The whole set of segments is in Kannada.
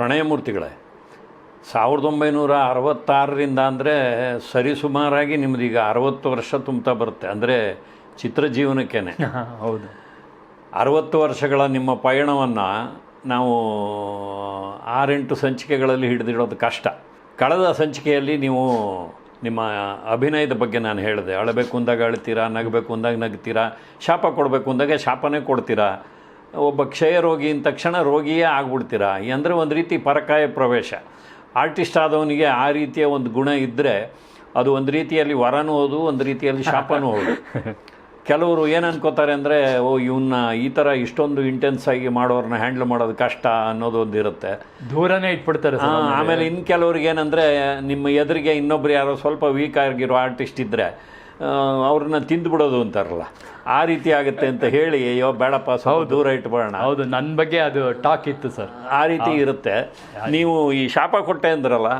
ಪ್ರಣಯಮೂರ್ತಿಗಳೇ. ಸಾವಿರದ ಒಂಬೈನೂರ ಅರವತ್ತಾರರಿಂದ ಅಂದರೆ ಸರಿಸುಮಾರಾಗಿ ಈಗ ಅರವತ್ತು ವರ್ಷ ತುಂಬ್ತಾ ಬರುತ್ತೆ. ಅಂದರೆ ಚಿತ್ರಜೀವನಕ್ಕೇನೆ ಹೌದು. ಅರವತ್ತು ವರ್ಷಗಳ ನಿಮ್ಮ ಪಯಣವನ್ನು ನಾವು ಆರೆಂಟು ಸಂಚಿಕೆಗಳಲ್ಲಿ ಹಿಡಿದಿಡೋದು ಕಷ್ಟ. ಕಳೆದ ಸಂಚಿಕೆಯಲ್ಲಿ ನೀವು ನಿಮ್ಮ ಅಭಿನಯದ ಬಗ್ಗೆ ನಾನು ಹೇಳಿದೆ. ಅಳಬೇಕು ಅಂದಾಗ ಅಳ್ತೀರಾ ನಗಬೇಕು ಅಂದಾಗ ನಗ್ತೀರಾ ಶಾಪ ಕೊಡಬೇಕು ಅಂದಾಗ ಶಾಪನೇ ಕೊಡ್ತೀರಾ? ಒಬ್ಬ ಕ್ಷಯ ರೋಗಿ ಅಂದ ತಕ್ಷಣ ರೋಗಿಯೇ ಆಗ್ಬಿಡ್ತೀರಾ? ಅಂದರೆ ಒಂದು ರೀತಿ ಪರಕಾಯ ಪ್ರವೇಶ. ಆರ್ಟಿಸ್ಟ್ ಆದವನಿಗೆ ಆ ರೀತಿಯ ಒಂದು ಗುಣ ಇದ್ದರೆ ಅದು ಒಂದು ರೀತಿಯಲ್ಲಿ ವರನೂ ಹೌದು ಒಂದು ರೀತಿಯಲ್ಲಿ ಶಾಪನೂ ಹೌದು. ಕೆಲವರು ಏನು ಅನ್ಕೋತಾರೆ ಅಂದರೆ ಓ ಇವನ್ನ ಈ ಥರ ಇಷ್ಟೊಂದು ಇಂಟೆನ್ಸ್ ಆಗಿ ಮಾಡೋರನ್ನ ಹ್ಯಾಂಡಲ್ ಮಾಡೋದು ಕಷ್ಟ ಅನ್ನೋದು ಒಂದು ಇರುತ್ತೆ. ದೂರನೇ ಇಟ್ಬಿಡ್ತಾರೆ ಆಮೇಲೆ ಇನ್ನು ಕೆಲವ್ರಿಗೆ ಏನಂದರೆ ನಿಮ್ಮ ಎದುರಿಗೆ ಇನ್ನೊಬ್ರು ಯಾರೋ ಸ್ವಲ್ಪ ವೀಕ್ ಆಗಿರೋ ಆರ್ಟಿಸ್ಟ್ ಇದ್ದರೆ ಅವ್ರನ್ನ ತಿಂದ್ಬಿಡೋದು ಅಂತಾರಲ್ಲ. ಆ ರೀತಿ ಆಗುತ್ತೆ ಅಂತ ಹೇಳಿ ಅಯ್ಯೋ ಬೇಡಪ್ಪ ಸ್ವಲ್ಪ ದೂರ ಇಟ್ಬಿಡೋಣ. ಹೌದು ನನ್ನ ಬಗ್ಗೆ ಅದು ಟಾಕ್ ಇತ್ತು ಸರ್ ಆ ರೀತಿ ಇರುತ್ತೆ. ನೀವು ಈ ಶಾಪ ಕೊಟ್ಟೆ ಅಂದ್ರಲ್ಲ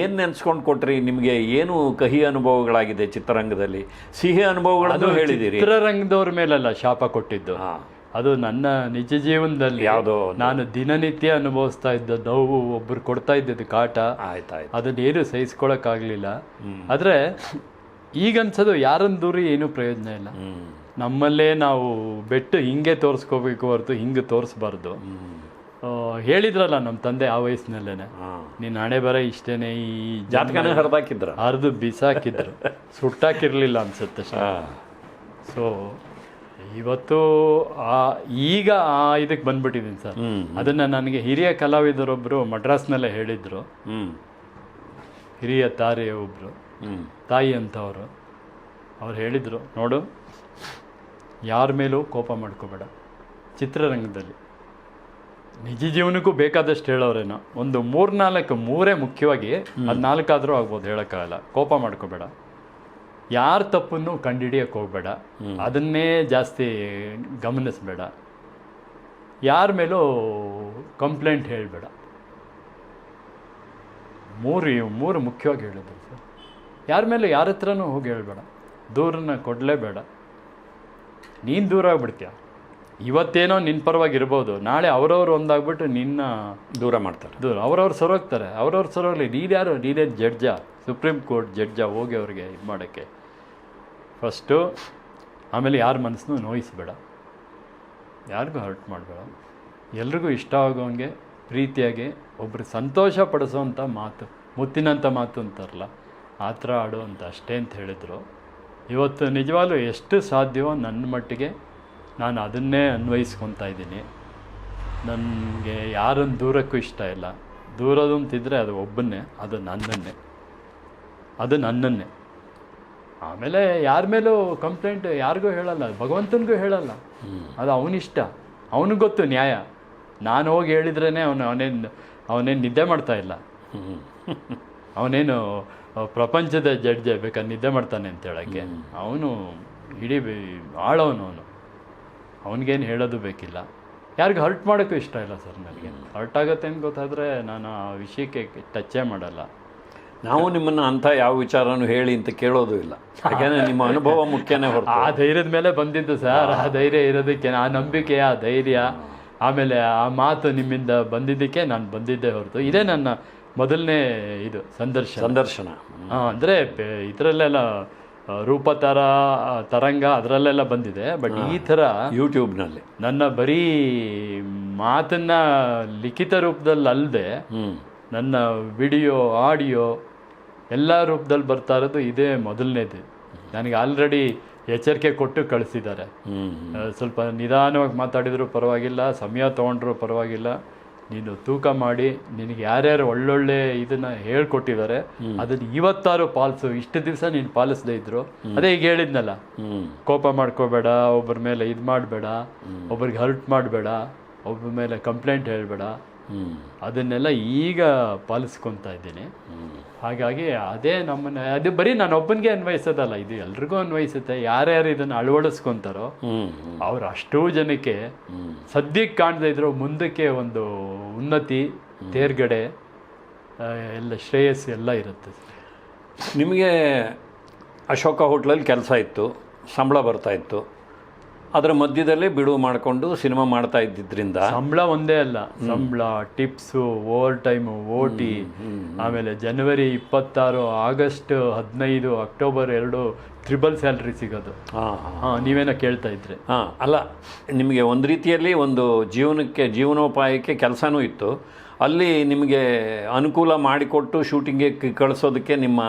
ಏನು ನೆನ್ಸ್ಕೊಂಡು ಕೊಟ್ರಿ? ನಿಮಗೆ ಏನು ಕಹಿ ಅನುಭವಗಳಾಗಿದೆ ಚಿತ್ರರಂಗದಲ್ಲಿ? ಸಿಹಿ ಅನುಭವಗಳನ್ನು ಹೇಳಿದ್ದೀರಿ ಚಿತ್ರರಂಗದವ್ರ ಮೇಲಲ್ಲ ಶಾಪ ಕೊಟ್ಟಿದ್ದು. ಅದು ನನ್ನ ನಿಜ ಜೀವನದಲ್ಲಿ ಯಾವುದೋ ನಾನು ದಿನನಿತ್ಯ ಅನುಭವಿಸ್ತಾ ಇದ್ದ ನೋವು ಒಬ್ರು ಕೊಡ್ತಾ ಇದ್ದದ್ದು ಕಾಟ. ಆಯ್ತಾಯ್ತು. ಅದನ್ನೇನು ಸಹಿಸ್ಕೊಳಕ್ಕಾಗಲಿಲ್ಲ. ಆದರೆ ಈಗ ಅನ್ಸೋದು ಯಾರನ್ನ ದೂರಿ ಏನೂ ಪ್ರಯೋಜನ ಇಲ್ಲ. ನಮ್ಮಲ್ಲೇ ನಾವು ಬೆಟ್ಟು ಹಿಂಗೆ ತೋರಿಸ್ಕೋಬೇಕು ಹೊರತು ಹಿಂಗೆ ತೋರಿಸ್ಬಾರ್ದು. ಹೇಳಿದ್ರಲ್ಲ ನಮ್ಮ ತಂದೆ ಆ ವಯಸ್ಸಿನಲ್ಲೇನೆ. ನೀನು ಹಣೆ ಬರ ಇಷ್ಟೇನೆ ಈ ಜಾತಕನೇ ಹರಿದಾಕಿದ್ರು? ಹರಿದು ಬಿಸಾಕಿದ್ರು. ಸುಟ್ಟಾಕಿರಲಿಲ್ಲ ಅನ್ಸುತ್ತೆ ಸೊ ಇವತ್ತು ಆ ಈಗ ಆ ಇದಕ್ಕೆ ಬಂದ್ಬಿಟ್ಟಿದ್ದೀನಿ ಸರ್. ಅದನ್ನ ನನಗೆ ಹಿರಿಯ ಕಲಾವಿದರೊಬ್ಬರು ಮಡ್ರಾಸ್ನಲ್ಲೇ ಹೇಳಿದ್ರು. ಹಿರಿಯ ತಾರೆ ಒಬ್ಬರು ತಾಯಿ ಅಂತವರು. ಅವ್ರು ಹೇಳಿದರು ನೋಡು ಯಾರ ಮೇಲೂ ಕೋಪ ಮಾಡ್ಕೋಬೇಡ. ಚಿತ್ರರಂಗದಲ್ಲಿ ನಿಜ ಜೀವನಕ್ಕೂ ಬೇಕಾದಷ್ಟು ಹೇಳೋರೇನೋ. ಒಂದು ಮೂರ್ನಾಲ್ಕು ಮೂರೇ ಮುಖ್ಯವಾಗಿ ಅದು ನಾಲ್ಕಾದರೂ ಆಗ್ಬೋದು ಹೇಳೋಕ್ಕಾಗಲ್ಲ. ಕೋಪ ಮಾಡ್ಕೋಬೇಡ. ಯಾರ ತಪ್ಪನ್ನು ಕಂಡುಹಿಡಿಯಕ್ಕೆ ಹೋಗಬೇಡ. ಅದನ್ನೇ ಜಾಸ್ತಿ ಗಮನಿಸಬೇಡ. ಯಾರ ಮೇಲೂ ಕಂಪ್ಲೇಂಟ್ ಹೇಳಬೇಡ. ಮೂರು ಮೂರು ಮುಖ್ಯವಾಗಿ ಹೇಳಿದ್ರು ಸರ್. ಯಾರ ಮೇಲೆ ಯಾರ ಹತ್ರನೂ ಹೋಗಿ ಹೇಳ್ಬೇಡ. ದೂರನ್ನ ಕೊಡಲೇಬೇಡ. ನೀನು ದೂರ ಆಗ್ಬಿಡ್ತೀಯ. ಇವತ್ತೇನೋ ನಿನ್ನ ಪರವಾಗಿ ಇರ್ಬೋದು ನಾಳೆ ಅವರವ್ರು ಒಂದಾಗ್ಬಿಟ್ಟು ನಿನ್ನ ದೂರ ಮಾಡ್ತಾರೆ. ದೂರ. ಅವ್ರವ್ರು ಸರೋಗ್ತಾರೆ. ಅವ್ರವ್ರು ಸರೋಗಲಿ. ನೀನ್ಯಾರು ನೀನೇ ಜಡ್ಜ. ಸುಪ್ರೀಂ ಕೋರ್ಟ್ ಜಡ್ಜ ಹೋಗಿ ಅವ್ರಿಗೆ ಇದು ಮಾಡೋಕ್ಕೆ. ಫಸ್ಟು ಆಮೇಲೆ ಯಾರ ಮನಸ್ಸನ್ನು ನೋಯಿಸ್ಬೇಡ. ಯಾರಿಗೂ ಹರ್ಟ್ ಮಾಡಬೇಡ. ಎಲ್ರಿಗೂ ಇಷ್ಟ ಆಗೋಂಗೆ ಪ್ರೀತಿಯಾಗಿ ಒಬ್ಬರು ಸಂತೋಷ ಪಡಿಸೋವಂಥ ಮಾತು ಮುತ್ತಿನಂಥ ಮಾತು ಅಂತಾರಲ್ಲ ಆ ಥರ ಆಡು ಅಂತ ಅಷ್ಟೇ ಅಂತ ಹೇಳಿದರು. ಇವತ್ತು ನಿಜವಾಗ್ಲೂ ಎಷ್ಟು ಸಾಧ್ಯವೋ ನನ್ನ ಮಟ್ಟಿಗೆ ನಾನು ಅದನ್ನೇ ಅನ್ವಯಿಸ್ಕೊತಾ ಇದ್ದೀನಿ. ನನಗೆ ಯಾರನ್ನು ದೂರಕ್ಕೂ ಇಷ್ಟ ಇಲ್ಲ. ದೂರದು ಅಂತಿದ್ರೆ ಅದು ಒಬ್ಬನ್ನೇ ಅದು ನನ್ನನ್ನೇ. ಅದು ನನ್ನನ್ನೇ. ಆಮೇಲೆ ಯಾರ ಮೇಲೂ ಕಂಪ್ಲೇಂಟ್ ಯಾರಿಗೂ ಹೇಳಲ್ಲ ಭಗವಂತನಿಗೂ ಹೇಳಲ್ಲ. ಅದು ಅವನಿಷ್ಟ. ಅವನಿಗೆ ಗೊತ್ತು ನ್ಯಾಯ. ನಾನು ಹೋಗಿ ಹೇಳಿದ್ರೇ ಅವನು ಅವನೇನು ಅವನೇನು ನಿದ್ದೆ ಮಾಡ್ತಾ ಇಲ್ಲ. ಅವನೇನು ಪ್ರಪಂಚದ ಜಡ್ಜೆ ಬೇಕಾದ್ರೆ ನಿದ್ದೆ ಮಾಡ್ತಾನೆ ಅಂತ ಹೇಳೋಕ್ಕೆ. ಅವನು ಇಡೀ ಆಳವನು ಅವನು. ಅವನಿಗೇನು ಹೇಳೋದು ಬೇಕಿಲ್ಲ. ಯಾರಿಗೂ ಹರ್ಟ್ ಮಾಡೋಕ್ಕೂ ಇಷ್ಟ ಇಲ್ಲ ಸರ್ ನನಗೆ. ಹರ್ಟ್ ಆಗುತ್ತೆ ಅಂತ ಗೊತ್ತಾದರೆ ನಾನು ಆ ವಿಷಯಕ್ಕೆ ಟಚ್ಚೇ ಮಾಡಲ್ಲ. ನಾವು ನಿಮ್ಮನ್ನು ಅಂಥ ಯಾವ ವಿಚಾರನೂ ಹೇಳಿ ಅಂತ ಕೇಳೋದು ಇಲ್ಲ. ಯಾಕೆಂದರೆ ನಿಮ್ಮ ಅನುಭವ ಮುಖ್ಯನೇ ಹೊರತು. ಆ ಧೈರ್ಯದ ಮೇಲೆ ಬಂದಿದ್ದು ಸರ್. ಆ ಧೈರ್ಯ ಇರೋದಕ್ಕೆ ಆ ನಂಬಿಕೆ ಆ ಧೈರ್ಯ ಆಮೇಲೆ ಆ ಮಾತು ನಿಮ್ಮಿಂದ ಬಂದಿದ್ದಕ್ಕೆ ನಾನು ಬಂದಿದ್ದೆ ಹೊರತು. ಇದೇ ನನ್ನ ಮೊದಲನೇ ಇದು ಸಂದರ್ಶನ. ಸಂದರ್ಶನ. ಅಂದರೆ ಇದರಲ್ಲೆಲ್ಲ ರೂಪತರ ತರಂಗ ಅದರಲ್ಲೆಲ್ಲ ಬಂದಿದೆ ಬಟ್ ಈ ಥರ ಯೂಟ್ಯೂಬ್ನಲ್ಲಿ ನನ್ನ ಬರೀ ಮಾತನ್ನ ಲಿಖಿತ ರೂಪದಲ್ಲಿ ಅಲ್ಲದೆ ನನ್ನ ವಿಡಿಯೋ ಆಡಿಯೋ ಎಲ್ಲ ರೂಪದಲ್ಲಿ ಬರ್ತಾ ಇರೋದು ಇದೇ ಮೊದಲನೇದು. ನನಗೆ ಆಲ್ರೆಡಿ ಎಚ್ಚರಿಕೆ ಕೊಟ್ಟು ಕಳಿಸಿದ್ದಾರೆ. ಸ್ವಲ್ಪ ನಿಧಾನವಾಗಿ ಮಾತಾಡಿದರೂ ಪರವಾಗಿಲ್ಲ ಸಮಯ ತೊಗೊಂಡ್ರು ಪರವಾಗಿಲ್ಲ. ನೀನು ತೂಕ ಮಾಡಿ ನಿನಗೆ ಯಾರ್ಯಾರು ಒಳ್ಳೊಳ್ಳೆ ಇದನ್ನ ಹೇಳ್ಕೊಟ್ಟಿದ್ದಾರೆ ಅದನ್ನ ಇವತ್ತಾರು ಪಾಲಿಸು. ಇಷ್ಟು ದಿವಸ ನೀನು ಪಾಲಿಸದೇ ಇದ್ರು. ಅದೇ ಈಗ ಹೇಳಿದ್ನಲ್ಲ ಕೋಪ ಮಾಡ್ಕೋಬೇಡ ಒಬ್ಬರ ಮೇಲೆ ಇದು ಮಾಡಬೇಡ ಒಬ್ರಿಗೆ ಹರ್ಟ್ ಮಾಡಬೇಡ ಒಬ್ಬರ ಮೇಲೆ ಕಂಪ್ಲೇಂಟ್ ಹೇಳಬೇಡ. ಅದನ್ನೆಲ್ಲ ಈಗ ಪಾಲಿಸ್ಕೊತಾ ಇದ್ದೀನಿ. ಹಾಗಾಗಿ ಅದೇ ನಮ್ಮನ್ನ ಅದು ಬರೀ ನಾನು ಒಬ್ಬನಿಗೆ ಅನ್ವಯಿಸೋದಲ್ಲ ಇದು ಎಲ್ರಿಗೂ ಅನ್ವಯಿಸುತ್ತೆ. ಯಾರ್ಯಾರು ಇದನ್ನು ಅಳವಡಿಸ್ಕೊಂತಾರೋ ಅವ್ರು ಅಷ್ಟೂ ಜನಕ್ಕೆ ಸದ್ಯಕ್ಕೆ ಕಾಣದೇ ಇದ್ರು ಮುಂದಕ್ಕೆ ಒಂದು ಉನ್ನತಿ ತೇರ್ಗಡೆ ಎಲ್ಲ ಶ್ರೇಯಸ್ಸು ಎಲ್ಲ ಇರುತ್ತೆ. ನಿಮಗೆ ಅಶೋಕ ಹೋಟ್ಲಲ್ಲಿ ಕೆಲಸ ಇತ್ತು ಸಂಬಳ ಬರ್ತಾ ಇತ್ತು. ಅದರ ಮಧ್ಯದಲ್ಲೇ ಬಿಡುವು ಮಾಡಿಕೊಂಡು ಸಿನಿಮಾ ಮಾಡ್ತಾ ಇದ್ದಿದ್ರಿಂದ ಸಂಬಳ ಒಂದೇ ಅಲ್ಲ. ಸಂಬಳ ಟಿಪ್ಸು ಓವರ್ ಟೈಮು ಓಟಿ ಆಮೇಲೆ ಜನವರಿ ಇಪ್ಪತ್ತಾರು ಆಗಸ್ಟ್ ಹದಿನೈದು ಅಕ್ಟೋಬರ್ ಎರಡು ಟ್ರಿಬಲ್ ಸ್ಯಾಲ್ರಿ ಸಿಗೋದು. ಹಾಂ ನೀವೇನೋ ಕೇಳ್ತಾ ಇದ್ರಿ. ಹಾಂ ಅಲ್ಲ ನಿಮಗೆ ಒಂದು ರೀತಿಯಲ್ಲಿ ಒಂದು ಜೀವನಕ್ಕೆ ಜೀವನೋಪಾಯಕ್ಕೆ ಕೆಲಸನೂ ಇತ್ತು. ಅಲ್ಲಿ ನಿಮಗೆ ಅನುಕೂಲ ಮಾಡಿಕೊಟ್ಟು ಶೂಟಿಂಗಿಗೆ ಕಳಿಸೋದಕ್ಕೆ ನಿಮ್ಮ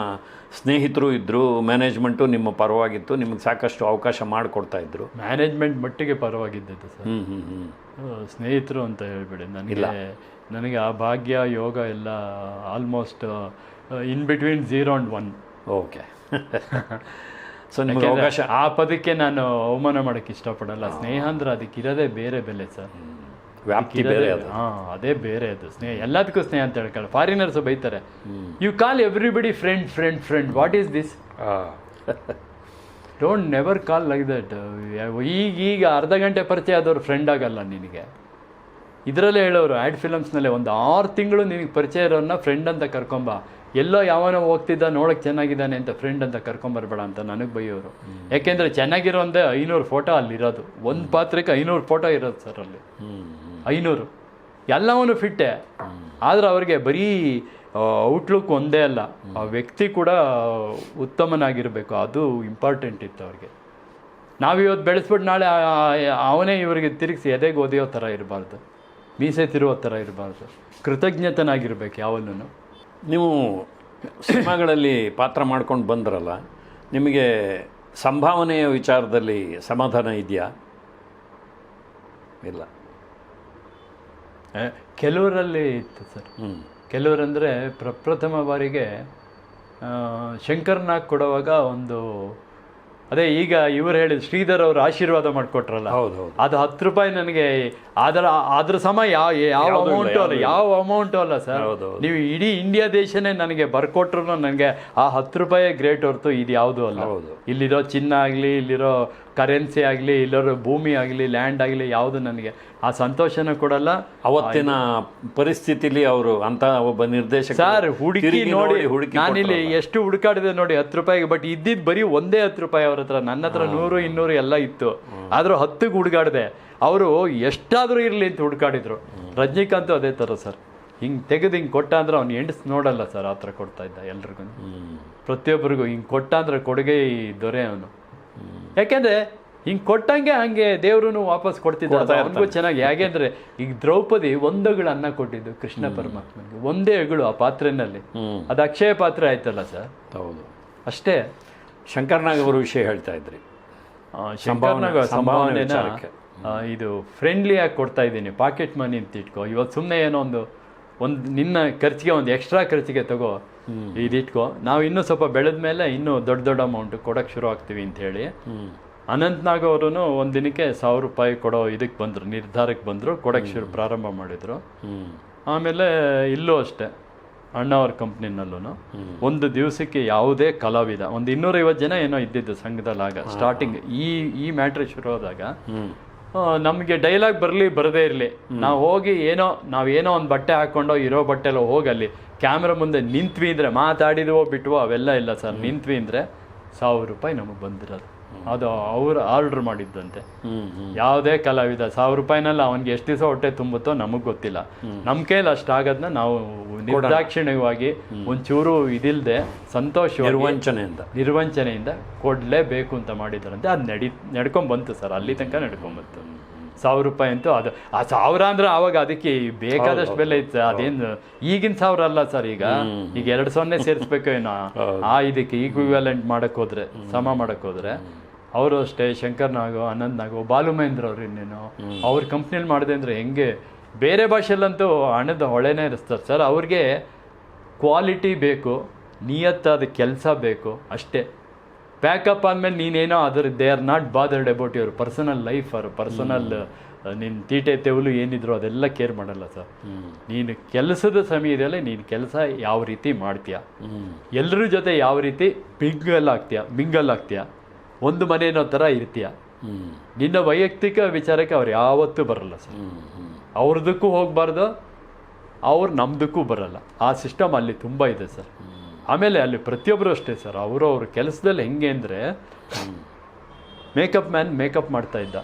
ಸ್ನೇಹಿತರು ಇದ್ದರು ಮ್ಯಾನೇಜ್ಮೆಂಟು ನಿಮ್ಮ ಪರವಾಗಿತ್ತು ನಿಮಗೆ ಸಾಕಷ್ಟು ಅವಕಾಶ ಮಾಡಿಕೊಡ್ತಾ ಇದ್ದರು ಮ್ಯಾನೇಜ್ಮೆಂಟ್ ಮಟ್ಟಿಗೆ ಪರವಾಗಿದ್ದದ್ದು ಸರ್. ಹ್ಞೂ ಹ್ಞೂ ಹ್ಞೂ ಸ್ನೇಹಿತರು ಅಂತ ಹೇಳಿಬಿಡಿ ನನಗೆ ನನಗೆ ಆ ಭಾಗ್ಯ ಯೋಗ ಎಲ್ಲ almost in between zero and one okay so ನಿಮಗೆ ಅವಕಾಶ ಆ ಪದಕ್ಕೆ ನಾನು ಅವಮಾನ ಮಾಡೋಕ್ಕೆ ಇಷ್ಟಪಡಲ್ಲ. ಸ್ನೇಹ ಅಂದ್ರೆ ಅದಕ್ಕೆ ಇರೋದೇ ಬೇರೆ ಬೆಲೆ ಸರ್. ವ್ಯಾಪ್ತಿ ಬೇರೆ ಅದು. ಹಾ ಅದೇ ಬೇರೆ ಅದು. ಸ್ನೇಹ ಎಲ್ಲದಕ್ಕೂ ಸ್ನೇಹ ಅಂತ ಹೇಳ್ಕೊಳ್ಳ ಫಾರಿನರ್ಸ್ ಬೈತಾರೆ. You call everybody friend friend friend what is this don't never call like that ಈಗ ಈಗ ಅರ್ಧ ಗಂಟೆ ಪರಿಚಯ ಆದವ್ರು ಫ್ರೆಂಡ್ ಆಗಲ್ಲ ನಿನಗೆ. ಇದರಲ್ಲೇ ಹೇಳೋರು ಆ್ಯಡ್ ಫಿಲಮ್ಸ್ನಲ್ಲೇ ಒಂದು ಆರು ತಿಂಗಳು ನಿನಗೆ ಪರಿಚಯ ಇರೋನ್ನ ಫ್ರೆಂಡ್ ಅಂತ ಕರ್ಕೊಂಬ. ಎಲ್ಲೋ ಯಾವನೋ ಹೋಗ್ತಿದ್ದ ನೋಡಕ್ಕೆ ಚೆನ್ನಾಗಿದ್ದಾನೆ ಅಂತ ಫ್ರೆಂಡ್ ಅಂತ ಕರ್ಕೊಂಬರ್ಬೇಡ ಅಂತ ನನಗೆ ಬೈಯೋರು. ಯಾಕೆಂದರೆ ಚೆನ್ನಾಗಿರೋ ಒಂದೇ ಐನೂರು ಫೋಟೋ ಅಲ್ಲಿರೋದು. ಒಂದು ಪಾತ್ರಕ್ಕೆ ಐನೂರು ಫೋಟೋ ಇರೋದು ಸರ್ ಅಲ್ಲಿ. ಐನೂರು. ಎಲ್ಲವನ್ನೂ ಫಿಟ್ಟೆ. ಆದರೆ ಅವ್ರಿಗೆ ಬರೀ ಔಟ್ಲುಕ್ ಒಂದೇ ಅಲ್ಲ. ಆ ವ್ಯಕ್ತಿ ಕೂಡ ಉತ್ತಮನಾಗಿರಬೇಕು. ಅದು ಇಂಪಾರ್ಟೆಂಟ್ ಇತ್ತು ಅವ್ರಿಗೆ. ನಾವು ಇವತ್ತು ಬೆಳೆಸ್ಬಿಟ್ಟು ನಾಳೆ ಅವನೇ ಇವರಿಗೆ ತಿರುಗಿಸಿ ಎದೆಗೆ ಓದಿಯೋ ಥರ ಇರಬಾರ್ದು. ಮೀಸೆ ತಿರುವ ಥರ ಇರಬಾರ್ದು. ಕೃತಜ್ಞತನಾಗಿರ್ಬೇಕು ಯಾವನ್ನೂ. ನೀವು ಸಿನಿಮಾಗಳಲ್ಲಿ ಪಾತ್ರ ಮಾಡ್ಕೊಂಡು ಬಂದ್ರಲ್ಲ, ನಿಮಗೆ ಸಂಭಾವನೆಯ ವಿಚಾರದಲ್ಲಿ ಸಮಾಧಾನ ಇದೆಯಾ? ಇಲ್ಲ. ಕೆಲವರಲ್ಲಿ ಇತ್ತು ಸರ್. ಕೆಲವರಂದರೆ ಪ್ರಪ್ರಥಮ ಬಾರಿಗೆ ಶಂಕರ್ನಾಗ್ ಕೊಡುವಾಗ ಒಂದು ಅದೇ ಈಗ ಇವರು ಹೇಳಿದ ಶ್ರೀಧರ್ ಅವರು ಆಶೀರ್ವಾದ ಮಾಡಿಕೊಟ್ರಲ್ಲ. ಹೌದು ಹೌದು. ಅದು ಹತ್ತು ರೂಪಾಯಿ ನನಗೆ ಅದರ ಅದ್ರ ಸಮ ಯಾವ ಯಾವ ಅಮೌಂಟು ಅಲ್ಲ ಯಾವ ಅಮೌಂಟು ಅಲ್ಲ ಸರ್. ಹೌದು, ಹೌದು. ನೀವು ಇಡೀ ಇಂಡಿಯಾ ದೇಶನೇ ನನಗೆ ಬರ್ಕೊಟ್ರು ನನಗೆ ಆ ಹತ್ತು ರೂಪಾಯಿ ಗ್ರೇಟ್ ಹೊರತು ಇದು ಯಾವುದು ಅಲ್ಲ. ಹೌದು. ಇಲ್ಲಿರೋ ಚಿನ್ನ ಆಗಲಿ ಇಲ್ಲಿರೋ ಕರೆನ್ಸಿ ಆಗಲಿ ಇಲ್ಲರ ಭೂಮಿ ಆಗಲಿ ಲ್ಯಾಂಡ್ ಆಗಲಿ ಯಾವುದು ನನಗೆ. ಆ ಸಂತೋಷನ ಕೊಡಲ್ಲ. ಅವತ್ತಿನ ಪರಿಸ್ಥಿತಿಲಿ ಅವರು ಅಂತ ಒಬ್ಬ ನಿರ್ದೇಶಕ ಸರ್ ಹುಡುಕಿ ನೋಡಿ. ಹುಡುಕಿ ನಾನಿಲ್ಲಿ ಎಷ್ಟು ಹುಡುಕಾಡಿದೆ ನೋಡಿ ಹತ್ತು ರೂಪಾಯಿಗೆ. ಬಟ್ ಇದ್ದಿದ್ದು ಬರೀ ಒಂದೇ ಹತ್ತು ರೂಪಾಯಿ ಅವ್ರ ಹತ್ರ. ನನ್ನ ಹತ್ರ ನೂರು ಇನ್ನೂರು ಎಲ್ಲ ಇತ್ತು. ಆದ್ರೂ ಹತ್ತಿಗೆ ಹುಡುಗಾಡಿದೆ. ಅವರು ಎಷ್ಟಾದರೂ ಇರಲಿ ಅಂತ ಹುಡುಕಾಡಿದ್ರು. ರಜನಿಕಾಂತ್ ಅದೇ ಥರ ಸರ್. ಹಿಂಗೆ ತೆಗೆದು ಹಿಂಗೆ ಕೊಟ್ಟ ಅಂದ್ರೆ ಅವ್ನು ಎಂಡ್ಸ್ ನೋಡಲ್ಲ ಸರ್ ಆ ಥರ ಕೊಡ್ತಾ ಇದ್ದ ಎಲ್ರಿಗೂ. ಪ್ರತಿಯೊಬ್ಬರಿಗೂ ಹಿಂಗೆ ಕೊಟ್ಟ ಅಂದ್ರೆ ಕೊಡುಗೆ ಈ ದೊರೆ ಅವನು. ಯಾಕೆಂದ್ರೆ ಹಿಂಗೆ ಕೊಟ್ಟಂಗೆ ಹಂಗೆ ದೇವ್ರೂ ವಾಪಸ್ ಕೊಡ್ತಿದ್ದ ಅವ್ರಿಗೂ ಚೆನ್ನಾಗಿ. ಯಾಕೆಂದ್ರೆ ಈಗ ದ್ರೌಪದಿ ಒಂದಗಳು ಅನ್ನ ಕೊಟ್ಟಿದ್ದು ಕೃಷ್ಣ ಪರಮಾತ್ಮನಿಗೆ. ಒಂದೇ ಅಗಳು ಆ ಪಾತ್ರೆನಲ್ಲಿ. ಅದು ಅಕ್ಷಯ ಪಾತ್ರೆ ಆಯ್ತಲ್ಲ ಸರ್? ಹೌದು. ಅಷ್ಟೇ. ಶಂಕರ್ನಾಗ್ ಅವರು ವಿಷಯ ಹೇಳ್ತಾ ಇದ್ರಿ. ಶಂಕರ್ನಾಗ ಸಂಭಾವನೆ ಇದು ಫ್ರೆಂಡ್ಲಿ ಆಗಿ ಕೊಡ್ತಾ ಇದ್ದೀನಿ. ಪಾಕೆಟ್ ಮನಿ ಅಂತ ಇಟ್ಕೋ. ಇವತ್ತು ಸುಮ್ಮನೆ ಏನೋ ಒಂದು ಒಂದು ನಿನ್ನ ಖರ್ಚಿಗೆ ಒಂದು ಎಕ್ಸ್ಟ್ರಾ ಖರ್ಚಿಗೆ ತಗೋ ಇದಿಟ್ಕೋ. ನಾವು ಇನ್ನೂ ಸ್ವಲ್ಪ ಬೆಳೆದ ಮೇಲೆ ಇನ್ನೂ ದೊಡ್ಡ ದೊಡ್ಡ ಅಮೌಂಟ್ ಕೊಡೋಕೆ ಶುರು ಆಗ್ತೀವಿ ಅಂತ ಹೇಳಿ. ಅನಂತನಾಗ್ ಅವರು ಒಂದು ದಿನಕ್ಕೆ ಸಾವಿರ ರೂಪಾಯಿ ಕೊಡೋ ಇದಕ್ಕೆ ಬಂದರು ನಿರ್ಧಾರಕ್ಕೆ ಬಂದರು ಕೊಡಕ್ಕೆ ಶುರು ಪ್ರಾರಂಭ ಮಾಡಿದರು. ಆಮೇಲೆ ಇಲ್ಲೂ ಅಷ್ಟೇ ಅಣ್ಣವ್ರ ಕಂಪ್ನಿನಲ್ಲೂ ಒಂದು ದಿವಸಕ್ಕೆ ಯಾವುದೇ ಕಲಾವಿದ ಒಂದು ಇನ್ನೂರೈವತ್ತು ಜನ ಏನೋ ಇದ್ದಿದ್ದು ಸಂಘದಲ್ಲಿ ಆಗ ಸ್ಟಾರ್ಟಿಂಗ್ ಈ ಈ ಮ್ಯಾಟ್ರ್ ಶುರು ಹೋದಾಗ ಹ್ಮ್. ನಮಗೆ ಡೈಲಾಗ್ ಬರಲಿ ಬರದೇ ಇರಲಿ. ನಾವು ಹೋಗಿ ಏನೋ ನಾವು ಏನೋ ಒಂದು ಬಟ್ಟೆ ಹಾಕ್ಕೊಂಡು ಇರೋ ಬಟ್ಟೆಲ್ಲ ಹೋಗಲ್ಲಿ ಕ್ಯಾಮ್ರಾ ಮುಂದೆ ನಿಂತ್ವಿ ಅಂದರೆ ಮಾತಾಡಿದವೋ ಬಿಟ್ವೋ ಅವೆಲ್ಲ ಇಲ್ಲ ಸರ್. ನಿಂತ್ವಿ ಅಂದರೆ ಸಾವಿರ ರೂಪಾಯಿ ನಮಗೆ ಬಂದಿರೋದು. ಅದು ಅವರು ಆರ್ಡರ್ ಮಾಡಿದ್ದಂತೆ. ಯಾವುದೇ ಕಲಾವಿದ ಸಾವಿರ ರೂಪಾಯಿನಲ್ಲಿ ಅವನಿಗೆ ಎಷ್ಟು ದಿವಸ ಹೊಟ್ಟೆ ತುಂಬುತ್ತೋ ನಮಗೆ ಗೊತ್ತಿಲ್ಲ. ನಮ್ಮ ಕೈಲಿ ಅಷ್ಟಾಗದ್ನ ನಾವು ನಿರ್ದಾಕ್ಷಿಣ್ಯವಾಗಿ ಒಂಚೂರು ಇದಿಲ್ಲದೆ ಸಂತೋಷ ನಿರ್ವಂಚನೆಯಿಂದ. ನಿರ್ವಂಚನೆಯಿಂದ ಕೊಡಲೇಬೇಕು ಅಂತ ಮಾಡಿದ್ರಂತೆ ಅದು ನಡಿ ನಡ್ಕೊಂಡ್ ಬಂತು ಸರ್. ಅಲ್ಲಿ ತನಕ ನಡ್ಕೊಂಬಂತು ಸಾವಿರ ರೂಪಾಯಿ ಅಂತೂ ಅದು ಆ ಸಾವಿರ ಅಂದ್ರೆ ಅವಾಗ ಅದಕ್ಕೆ ಬೇಕಾದಷ್ಟು ಬೆಲೆ ಇತ್ತು. ಅದೇನು ಈಗಿನ ಸಾವಿರ ಅಲ್ಲ ಸರ್ ಈಗ. ಈಗ ಎರಡು ಸೊನ್ನೆ ಸೇರಿಸ್ಬೇಕು ಏನೋ ಆ ಇದಕ್ಕೆ ಈಕ್ವಿವಲೆಂಟ್ ಮಾಡಕ್ ಹೋದ್ರೆ ಸಮ ಮಾಡಕ್ ಹೋದ್ರೆ. ಅವರು ಅಷ್ಟೇ ಶಂಕರ್ ನಾಗು ಅನಂತ್ ನಾಗು ಬಾಲು ಮಹೇಂದ್ರ ಅವ್ರು ಇನ್ನೇನು. ಅವ್ರ ಕಂಪ್ನಿಲಿ ಮಾಡಿದೆ ಅಂದರೆ ಹೆಂಗೆ? ಬೇರೆ ಭಾಷೆಲ್ಲಂತೂ ಹಣದ ಹೊಳೆನೇ ಇರಿಸ್ತಾರೆ ಸರ್ ಅವ್ರಿಗೆ ಕ್ವಾಲಿಟಿ ಬೇಕು ನಿಯತ್ತಾದ ಕೆಲಸ ಬೇಕು ಅಷ್ಟೇ. ಪ್ಯಾಕಪ್ ಆದಮೇಲೆ ನೀನೇನೋ ಅದರ they are not bothered about your personal life ಅವ್ರ ಪರ್ಸನಲ್ ನಿನ್ನ ತೀಟೆ ತೆವಲು ಏನಿದ್ರು ಅದೆಲ್ಲ ಕೇರ್ ಮಾಡಲ್ಲ ಸರ್. ನೀನು ಕೆಲಸದ ಸಮಯದಲ್ಲಿ ನೀನು ಕೆಲಸ ಯಾವ ರೀತಿ ಮಾಡ್ತೀಯ. ಎಲ್ಲರ ಜೊತೆ ಯಾವ ರೀತಿ ಪಿಂಗಲ್ ಆಗ್ತೀಯ ಮಿಂಗಲ್ ಆಗ್ತೀಯ? ಒಂದು ಮನೆ ಅನ್ನೋ ಥರ ಇರ್ತೀಯ. ನಿನ್ನ ವೈಯಕ್ತಿಕ ವಿಚಾರಕ್ಕೆ ಅವ್ರು ಯಾವತ್ತೂ ಬರಲ್ಲ ಸರ್. ಅವ್ರದಕ್ಕೂ ಹೋಗಬಾರ್ದು, ಅವ್ರು ನಮ್ದಕ್ಕೂ ಬರಲ್ಲ. ಆ ಸಿಸ್ಟಮ್ ಅಲ್ಲಿ ತುಂಬ ಇದೆ ಸರ್. ಆಮೇಲೆ ಅಲ್ಲಿ ಪ್ರತಿಯೊಬ್ಬರು ಅಷ್ಟೇ ಸರ್. ಅವರು ಅವ್ರ ಕೆಲಸದಲ್ಲಿ ಹೆಂಗೆ ಅಂದರೆ ಮೇಕಪ್ ಮ್ಯಾನ್ ಮೇಕಪ್ ಮಾಡ್ತಾ ಇದ್ದ.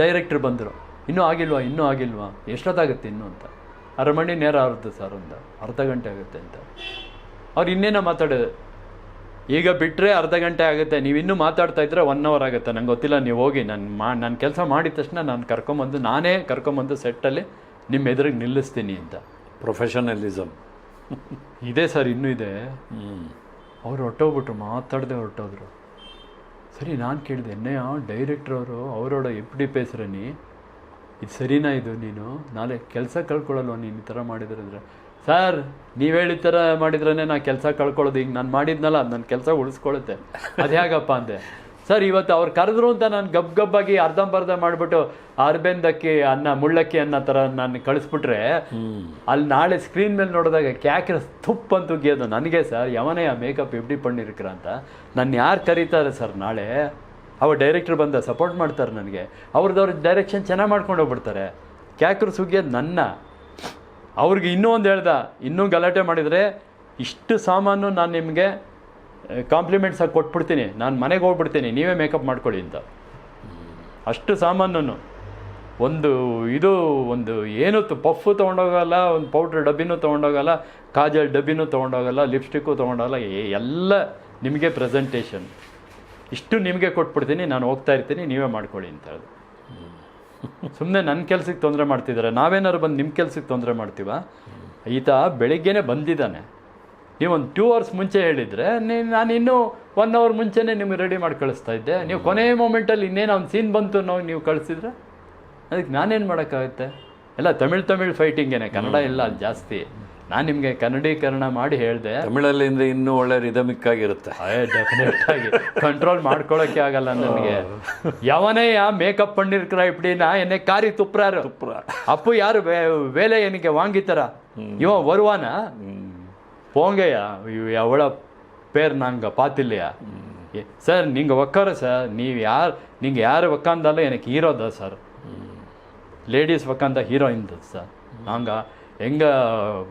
ಡೈರೆಕ್ಟ್ರ್ ಬಂದರು. ಇನ್ನೂ ಆಗಿಲ್ವಾ ಇನ್ನೂ ಆಗಿಲ್ವಾ? ಎಷ್ಟೊತ್ತಾಗುತ್ತೆ ಇನ್ನೂ ಅಂತ. ಅರಮಣಿ ನೇರ ಆರುತ್ತೆ ಸರ್ ಒಂದು ಅರ್ಧ ಗಂಟೆ ಆಗುತ್ತೆ ಅಂತ. ಅವ್ರು ಇನ್ನೇನೋ ಮಾತಾಡೋದು ಈಗ ಬಿಟ್ಟರೆ ಅರ್ಧ ಗಂಟೆ ಆಗುತ್ತೆ. ನೀವು ಇನ್ನೂ ಮಾತಾಡ್ತಾ ಇದ್ರೆ ಒನ್ ಅವರ್ ಆಗುತ್ತೆ. ನಂಗೆ ಗೊತ್ತಿಲ್ಲ ನೀವು ಹೋಗಿ ನಾನು ಮಾ ನಾನು ಕೆಲಸ ಮಾಡಿದ ತಕ್ಷಣ ನಾನು ಕರ್ಕೊಂಬಂದು ನಾನೇ ಕರ್ಕೊಂಬಂದು ಸೆಟ್ಟಲ್ಲಿ ನಿಮ್ಮ ಎದುರಿಗೆ ನಿಲ್ಲಿಸ್ತೀನಿ ಅಂತ. ಪ್ರೊಫೆಷನಲಿಸಮ್ ಇದೆ ಸರ್ ಇನ್ನೂ ಇದೆ. ಅವ್ರು ಹೊಟ್ಟೋಗ್ಬಿಟ್ರು ಮಾತಾಡದೆ ಹೊರಟೋದ್ರು. ಸರಿ ನಾನು ಕೇಳಿದೆ ಎನ್ನೆಯ ಡೈರೆಕ್ಟ್ರ್ ಅವರು ಅವರೋಡ ಎಫ್ ಡಿ ಪೇಸ್ರನಿ ಇದು ಸರಿನಾ ಇದು ನೀನು? ನಾಳೆ ಕೆಲಸ ಕಳ್ಕೊಳ್ಳಲ್ವ ನೀನು ಈ ಥರ ಮಾಡಿದ್ರೆ? ಸರ್ ನೀವು ಹೇಳಿದ ಥರ ಮಾಡಿದ್ರೇ ನಾ ಕೆಲಸ ಕಳ್ಕೊಳ್ಳೋದು. ಈಗ ನಾನು ಮಾಡಿದ್ನಲ್ಲ ಅದು ನನ್ನ ಕೆಲಸ ಉಳಿಸ್ಕೊಳ್ಳುತ್ತೆ. ಅದು ಹೇಗಪ್ಪ? ಅಂದೆ. ಸರ್ ಇವತ್ತು ಅವ್ರು ಕರೆದ್ರು ಅಂತ ನಾನು ಗಬ್ ಗಬ್ಬಾಗಿ ಅರ್ಧಂಬರ್ಧ ಮಾಡಿಬಿಟ್ಟು ಅರ್ಬೆಂದಕ್ಕೆ ಅನ್ನ ಮುಳ್ಳಕ್ಕಿ ಅನ್ನೋ ಥರ ನಾನು ಕಳಿಸ್ಬಿಟ್ರೆ ಅಲ್ಲಿ ನಾಳೆ ಸ್ಕ್ರೀನ್ ಮೇಲೆ ನೋಡಿದಾಗ ಕ್ಯಾಕ್ರ ತುಪ್ಪ ಅಂತ ಉಗಿಯೋದು ನನಗೆ ಸರ್ ಯವನೇ ಆ ಮೇಕಪ್ ಎಫ್ಡಿ ಪಣ್ಣಿರ್ಕ್ರ ಅಂತ ನನ್ನ ಯಾರು ಕರೀತಾರೆ ಸರ್ ನಾಳೆ? ಅವ ಡೈರೆಕ್ಟ್ರ್ ಬಂದ ಸಪೋರ್ಟ್ ಮಾಡ್ತಾರೆ ನನಗೆ. ಅವ್ರದ್ದು ಅವ್ರ ಡೈರೆಕ್ಷನ್ ಚೆನ್ನಾಗಿ ಮಾಡ್ಕೊಂಡು ಹೋಗ್ಬಿಡ್ತಾರೆ. ಕ್ಯಾಕ್ರು ಸುಗಿಯೋದು ನನ್ನ. ಅವ್ರಿಗೆ ಇನ್ನೂ ಒಂದು ಹೇಳ್ದ, ಇನ್ನೂ ಗಲಾಟೆ ಮಾಡಿದರೆ ಇಷ್ಟು ಸಾಮಾನು ನಾನು ನಿಮಗೆ ಕಾಂಪ್ಲಿಮೆಂಟ್ಸ್ ಆಗಿ ಕೊಟ್ಬಿಡ್ತೀನಿ. ನಾನು ಮನೆಗೆ ಹೋಗ್ಬಿಡ್ತೀನಿ, ನೀವೇ ಮೇಕಪ್ ಮಾಡ್ಕೊಳ್ಳಿ ಅಂತ. ಅಷ್ಟು ಸಾಮಾನು ಒಂದು ಇದು, ಒಂದು ಏನು ಪಫ್ ತೊಗೊಂಡೋಗಲ್ಲ, ಒಂದು ಪೌಡ್ರ್ ಡಬ್ಬಿನೂ ತೊಗೊಂಡೋಗಲ್ಲ, ಕಾಜಲ್ ಡಬ್ಬಿನೂ ತೊಗೊಂಡೋಗಲ್ಲ, ಲಿಪ್ಸ್ಟಿಕ್ಕು ತೊಗೊಂಡೋಗಲ್ಲ ಎಲ್ಲ ನಿಮಗೆ ಪ್ರೆಸೆಂಟೇಷನ್ ಇಷ್ಟು ನಿಮಗೆ ಕೊಟ್ಬಿಡ್ತೀನಿ, ನಾನು ಹೋಗ್ತಾ ಇರ್ತೀನಿ, ನೀವೇ ಮಾಡ್ಕೊಳ್ಳಿ ಅಂತ ಸುಮ್ಮನೆ ನನ್ನ ಕೆಲಸಕ್ಕೆ ತೊಂದರೆ ಮಾಡ್ತಿದ್ದಾರೆ ನಾವೇನಾದ್ರು ಬಂದು ನಿಮ್ಮ ಕೆಲಸಕ್ಕೆ ತೊಂದರೆ ಮಾಡ್ತೀವ? ಈತ ಬೆಳಿಗ್ಗೆನೇ ಬಂದಿದ್ದಾನೆ. ನೀವು ಒಂದು ಟೂ ಅವರ್ಸ್ ಮುಂಚೆ ಹೇಳಿದರೆ ನಾನು ಇನ್ನೂ ಒನ್ ಅವರ್ ಮುಂಚೆನೇ ನಿಮಗೆ ರೆಡಿ ಮಾಡಿ ಕಳಿಸ್ತಾ ಇದ್ದೆ. ನೀವು ಕೊನೆಯ ಮೂಮೆಂಟಲ್ಲಿ ಇನ್ನೇನು ಅವ್ನು ಸೀನ್ ಬಂತು ನಾವು ನೀವು ಕಳಿಸಿದ್ರೆ ಅದಕ್ಕೆ ನಾನೇನು ಮಾಡೋಕ್ಕಾಗುತ್ತೆ? ಎಲ್ಲ ತಮಿಳ್ ತಮಿಳ್ ಫೈಟಿಂಗೇನೆ ಕನ್ನಡ ಇಲ್ಲ ಅಲ್ಲಿ ಜಾಸ್ತಿ. ನಾನು ನಿಮಗೆ ಕನ್ನಡೀಕರಣ ಮಾಡಿ ಹೇಳಿದೆ ತಮಿಳಲ್ಲಿ ಅಂದರೆ ಇನ್ನೂ ಒಳ್ಳೆ ರಿದಮಿಕ್ ಆಗಿರುತ್ತೆ ಡೆಫಿನೆಟ್ ಆಗಿ ಕಂಟ್ರೋಲ್ ಮಾಡ್ಕೊಳಕ್ಕೆ ಆಗಲ್ಲ ನನಗೆ ಯವನೇ ಯಾ ಮೇಕಪ್ பண்ணிருக்கிற இப்படின்னா என்னை காரி துப்புறாரு அப்போ யாரு வே- வேலை எனக்கு வாங்கித்தரா இவன் வருவானா போங்கய்யா இவ- எவ்வளோ பேர் நாங்கள் பார்த்தில்லையா ஏ- சார் நீங்கள் உக்கார சார் நீ யார் நீங்கள் யார் உக்காந்தாலும் எனக்கு ஹீரோ தான் சார் லேடிஸ் உக்காந்தா ஹீரோயின் தான் சார் நாங்கள் எங்கள்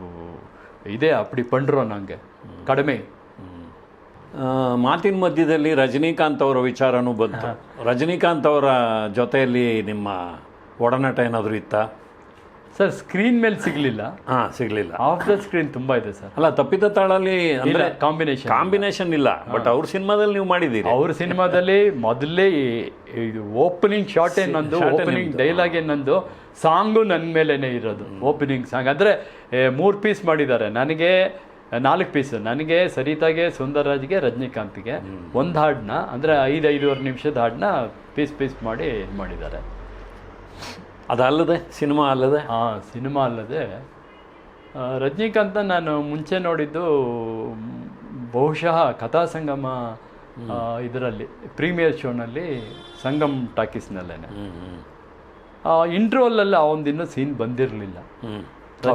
இதே அப்படி பண்ணுறோம் நாங்கள் கடுமை ಆ, ಮಾತಿನ ಮಧ್ಯದಲ್ಲಿ ರಜನಿಕಾಂತ್ ಅವರ ವಿಚಾರನೂ ಬಂತು ರಜನಿಕಾಂತ್ ಅವರ ಜೊತೆಯಲ್ಲಿ ನಿಮ್ಮ ಒಡನಾಟ ಏನಾದರೂ ಇತ್ತಾ ಸರ್ ಸ್ಕ್ರೀನ್ ಮೇಲೆ ಸಿಗಲಿಲ್ಲ. ಹಾ ಸಿಗಲಿಲ್ಲ. ಆಫ್ ದ ಸ್ಕ್ರೀನ್ ತುಂಬಾ ಇದೆ ಸರ್ ಅಲ್ಲ ತಪ್ಪಿದ ತಾಳಲ್ಲಿ ಅಂದ್ರೆ ಕಾಂಬಿನೇಷನ್ ಕಾಂಬಿನೇಷನ್ ಇಲ್ಲ. ಬಟ್ ಅವ್ರ ಸಿನಿಮಾದಲ್ಲಿ ನೀವು ಮಾಡಿದ್ದೀರಿ. ಅವ್ರ ಸಿನಿಮಾದಲ್ಲಿ ಮೊದಲೇ ಇದು ಓಪನಿಂಗ್ ಶಾರ್ಟ್ ಏನೊಂದು ಓಪನಿಂಗ್ ಡೈಲಾಗ್ ಏನೊಂದು ಸಾಂಗು ನನ್ನ ಮೇಲೇನೆ ಇರೋದು ಓಪನಿಂಗ್ ಸಾಂಗ್ ಅಂದ್ರೆ ಮೂರು ಪೀಸ್ ಮಾಡಿದ್ದಾರೆ. ನನಗೆ ನಾಲ್ಕು ಪೀಸ್ ನನಗೆ ಸರಿತಾಗೆ ಸುಂದರ್ರಾಜ್ಗೆ ರಜನಿಕಾಂತ್ಗೆ ಒಂದು ಹಾಡನ್ನ ಅಂದ್ರೆ ಐದು ಐದೂವರೆ ನಿಮಿಷದ ಹಾಡನ್ನ ಪೀಸ್ ಪೀಸ್ ಮಾಡಿ ಮಾಡಿದ್ದಾರೆ. ಅದಲ್ಲದೆ ಸಿನಿಮಾ ಅಲ್ಲದೆ? ಹಾಂ ಸಿನಿಮಾ ಅಲ್ಲದೆ. ರಜನಿಕಾಂತ ನಾನು ಮುಂಚೆ ನೋಡಿದ್ದು ಬಹುಶಃ ಕಥಾ ಸಂಗಮ ಇದರಲ್ಲಿ ಪ್ರೀಮಿಯರ್ ಶೋನಲ್ಲಿ ಸಂಗಮ್ ಟಾಕೀಸ್ನಲ್ಲೇನೆ. ಇಂಟ್ರೋಲಲ್ಲಿ ಆ ಒಂದು ಇನ್ನೂ ಸೀನ್ ಬಂದಿರಲಿಲ್ಲ.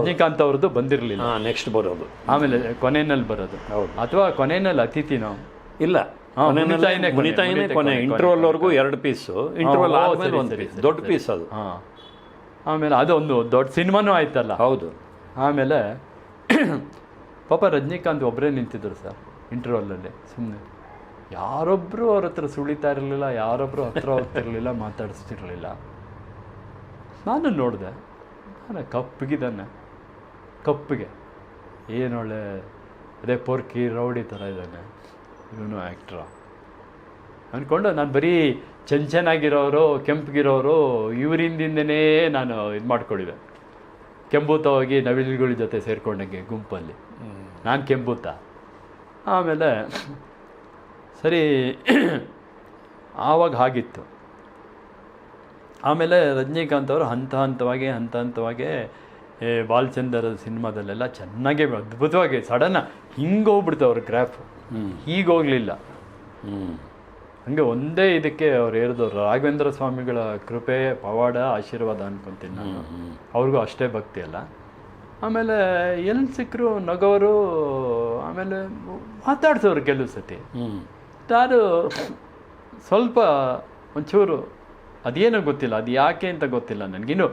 ರಜನಿಕಾಂತ್ ಅವ್ರದ್ದು ಬಂದಿರಲಿಲ್ಲ. ನೆಕ್ಸ್ಟ್ ಬರೋದು. ಆಮೇಲೆ ಕೊನೆಯಲ್ಲಿ ಬರೋದು. ಅಥವಾ ಕೊನೆಯಲ್ಲಿ ನಾವು. ಇಲ್ಲ. ಕೊನೆ, ಇಂಟರ್ವಲ್ವರೆಗೂ ಎರಡು ಪೀಸು. ಇಂಟ್ರೋಲ್ ಒಂದು ಪೀಸ್. ದೊಡ್ಡ ಪೀಸ್ ಅದು. ಹಾಂ. ಆಮೇಲೆ ಅದೊಂದು ದೊಡ್ಡ ಸಿನಿಮಾನೂ ಆಯ್ತಲ್ಲ. ಹೌದು. ಆಮೇಲೆ ಪಾಪ ರಜನಿಕಾಂತ್ ಒಬ್ಬರೇ ನಿಂತಿದ್ರು ಸರ್ ಇಂಟರ್ವಲ್ಲಲ್ಲಿ ಸುಮ್ಮನೆ ಯಾರೊಬ್ಬರು ಅವ್ರ ಹತ್ರ ಸುಳಿತಾ ಇರಲಿಲ್ಲ ಯಾರೊಬ್ಬರು ಹತ್ರ ಹೋಗ್ತಿರ್ಲಿಲ್ಲ ಮಾತಾಡಿಸ್ತಿರ್ಲಿಲ್ಲ. ನಾನು ನೋಡಿದೆ ನಾನು ಕಪ್ಪಗಿದ್ದಾನೆ ಕಪ್ಪಿಗೆ. ಏನೊಳ್ಳೆ ಅದೇ ಪೊರ್ಕಿ ರೌಡಿ ಥರ ಇದ್ದಾನೆ ಇವನು ಆ್ಯಕ್ಟ್ರ ಅಂದ್ಕೊಂಡು ನಾನು ಬರೀ ಚೆಂಚನಾಗಿರೋರು ಕೆಂಪಗಿರೋರು ಇವರಿಂದಿಂದನೇ ನಾನು ಇದು ಮಾಡ್ಕೊಂಡಿದ್ದೆ ಕೆಂಬೂತ ಹೋಗಿ ನವಿಲುಗಳ ಜೊತೆ ಸೇರ್ಕೊಂಡಂಗೆ ಗುಂಪಲ್ಲಿ. ನಾನು ಕೆಂಬೂತ. ಆಮೇಲೆ ಸರಿ ಆವಾಗ ಹಾಗಿತ್ತು. ಆಮೇಲೆ ರಜನಿಕಾಂತ್ ಅವರು ಹಂತ ಹಂತವಾಗಿ ಹಂತ ಹಂತವಾಗಿ ಏ, ಬಾಲ್ಚಂದರ ಸಿನಿಮಾದಲ್ಲೆಲ್ಲ ಚೆನ್ನಾಗಿ ಅದ್ಭುತವಾಗಿ ಸಡನ್ನ ಹಿಂಗೆ ಹೋಗ್ಬಿಡ್ತು ಅವ್ರ ಗ್ರಾಫ್. ಹೀಗೆ ಹೋಗಲಿಲ್ಲ. ಹ್ಞೂ ಹಂಗೆ ಒಂದೇ ಇದಕ್ಕೆ ಅವ್ರು ಹೇಳಿದವರು ರಾಘವೇಂದ್ರ ಸ್ವಾಮಿಗಳ ಕೃಪೆ ಪವಾಡ ಆಶೀರ್ವಾದ ಅನ್ಕೊಂತೀನಿ ನಾನು. ಅವ್ರಿಗೂ ಅಷ್ಟೇ ಭಕ್ತಿ ಅಲ್ಲ. ಆಮೇಲೆ ಎಲ್ಲಿ ಸಿಕ್ಕರು ನಗೋರು ಆಮೇಲೆ ಮಾತಾಡ್ಸೋರು ಕೆಲವು ಸತಿ. ನಾನು ಸ್ವಲ್ಪ ಒಂಚೂರು ಅದೇನೋ ಗೊತ್ತಿಲ್ಲ ಅದು ಯಾಕೆ ಅಂತ ಗೊತ್ತಿಲ್ಲ ನನಗಿನ್ನು